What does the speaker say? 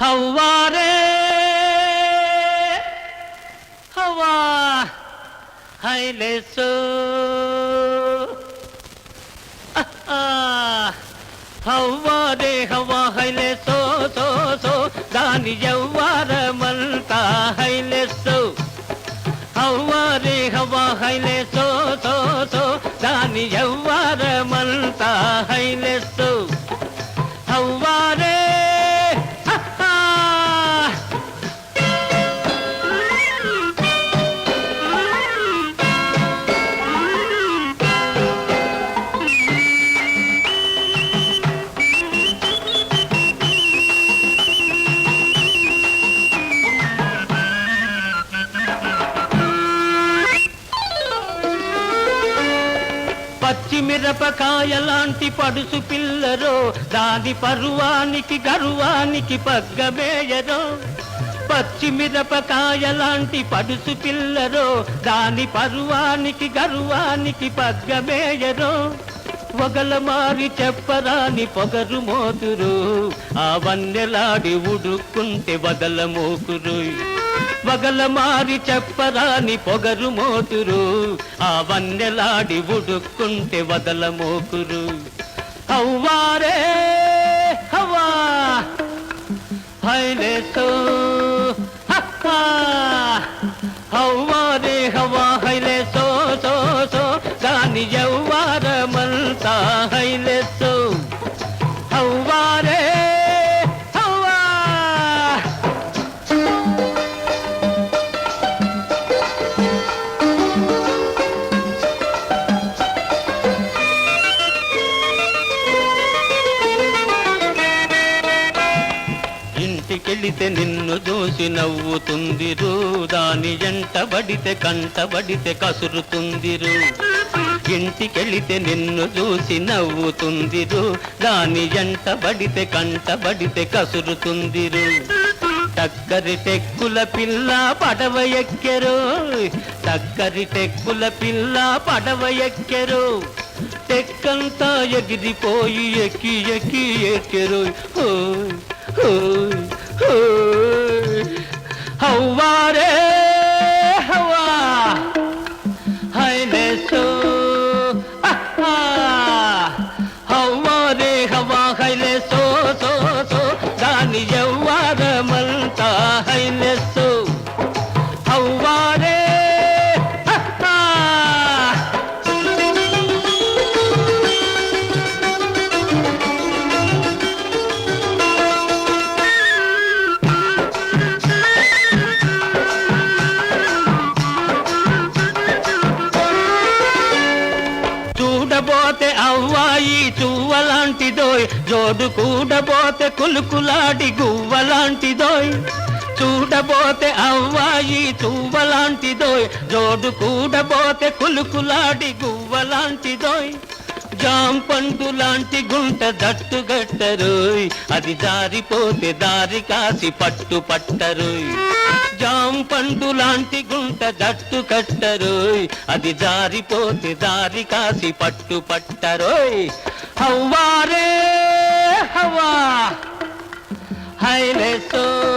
హవ్వారే. హవా హైలేసో హవ్వారే హవా హైలేసో so so. దాని యవ్వారమంతా హైలేసో పచ్చిమిరపకాయ లాంటి పడుసు పిల్లరో దాని పరువానికి గరువానికి పగ్గమేయరో పచ్చిమిరపకాయ లాంటి పడుసు పిల్లరో దాని పరువానికి గరువానికి పగ్గమేయరో వగల మారి చెప్పరాని పొగరు మోతురు ఆ వన్నెలాడి ఉడుక్కుంటే వగల మోకురు పగల మారి చెప్పరాని పొగరు మోతురు. ఆ వన్నెలాడి ఉడుక్కుంటే వదల మోకురు. హవ్వారే హవా హైలేసో హవ్వారే హవా హైలేసో సో సో దాని యవ్వారమంతా హైలేసో హవ్వారే ఇంటికెళితే నిన్ను చూసి నవ్వుతుందిరు. దాని ఎంటబడితే కంటబడితే కసురుతుందిరు. ఇంటికెళితే నిన్ను చూసి నవ్వుతుందిరు. దాని ఎంటబడితే కంటబడితే కసురుతుందిరు. టక్కరి టెక్కుల పిల్ల పడవ ఎక్కెరు. టక్కరి టెక్కుల పిల్ల పడవ ఎక్కెరు. టెక్కంతా ఎగిరిపోయి ఎక్కి ఎక్కి ఎక్కెరు. ఓయ్ ఓయ్ 呃 చువ్వలాంటిదోయ్ కులుకులాటి కులుకులాడి గువ్వలాంటిదోయ్. చూడబోతే అవ్వాయి చూవలాంటిదోయ్. జోడు కూడబోతే కులుకులాడి గువ్వలాంటిదోయ్. జాంపండు లాంటి గుంట దట్టుగట్టరోయ్ అది జారిపోతే దారి కాసి పట్టు పట్టరోయ్. జాంపండు లాంటి గుంట దట్టు కట్టరోయ్. అది జారిపోతే దారి కాసి పట్టు పట్టరోయ్. హవ్వారే హవా హైలేసో హహా